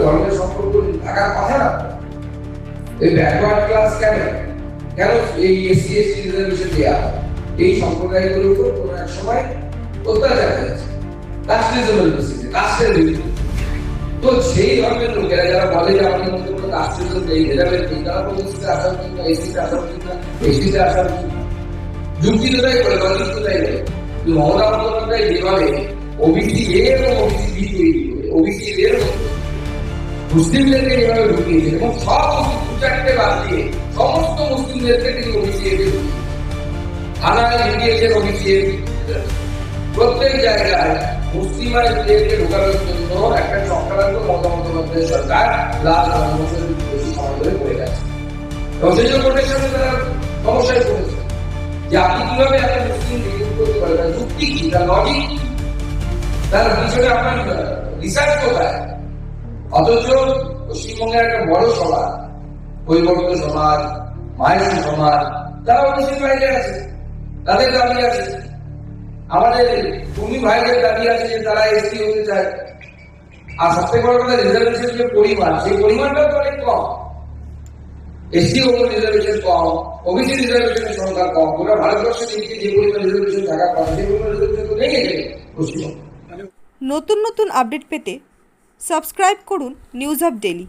ধর্মের সম্পর্ক থাকার কথা না। এই ব্যাকওয়ার্ড ক্লাস কেন? কেন এই এসসি এসটি রিজার্ভেশন দেওয়া এই সম্প্রদায়গুলোর উপর কোনো এক সময় অত্যাচার হয়েছে। কাস্টিজমের বেসিসে কাস্টের ভিত্তিতে তো সেই ধর্মের লোকেরা যারা বলে যে আমাদের মধ্যে কোনো কাস্টিজম নেই, ভেদাভেদ নেই, তারা ওবিসিতে আসা উচিত না এসিতে আসা উচিত না এসটিতে আসা উচিত যুক্তি তো তাই বলে লজিক তো তাই কিন্তু মমতা বন্দ্যোপাধ্যায় যেভাবে ওবিসি এ এবং ওবিসি বি তৈরি করে ওবিসি এর মধ্যে মুসলিমদেরকে যেভাবে ঢুকিয়েছে এবং সব মুসলিম দু বাদ দিয়ে সমস্ত মুসলিমদেরকে তিনি এ থানায় ঢুকিয়েছেন এ প্রত্যেক জায়গায় মুসলিমাদেরকে ঢোকানোর জন্য একটা চক্রান্ত বন্দ্যোপাধ্যায় সরকার লাল বেশি সময় ধরে গেছে। এবং সেই জন্য কোর্টের সাথে তারা সমস্যায় পড়েছে যে আপনি কীভাবে একটা মুসলিম রিলিজ করতে তার যুক্তি কি? তার লজিক তার পিছনে আপনার রিসার্চ কোথায়? অথচ পশ্চিমবঙ্গের একটা বড় সমাজ পরিবর্তন সমাজ মায়ের সমাজ, তারা মুসলিম বাইরে আছে, তাদের দাবি আছে। আমাদের তুমি ভাইদের দাবি আছে যে তারা এসটি হতে চায়। আর সবথেকে বড় কথা রিজার্ভেশন যে পরিমাণ, সেই পরিমাণটাও তো অনেক কম। এসটি ওপর রিজার্ভেশন কম ওবিসি রিজার্ভেশনের সংখ্যা কম। গোটা ভারতবর্ষে দেখছি যে পরিমাণ রিজার্ভেশন থাকা কম সেই পরিমাণ রিজার্ভেশন তো নেই পশ্চিমবঙ্গে। নতুন নতুন আপডেট পেতে সাবস্ক্রাইব করুন নিউজ অফ ডেলি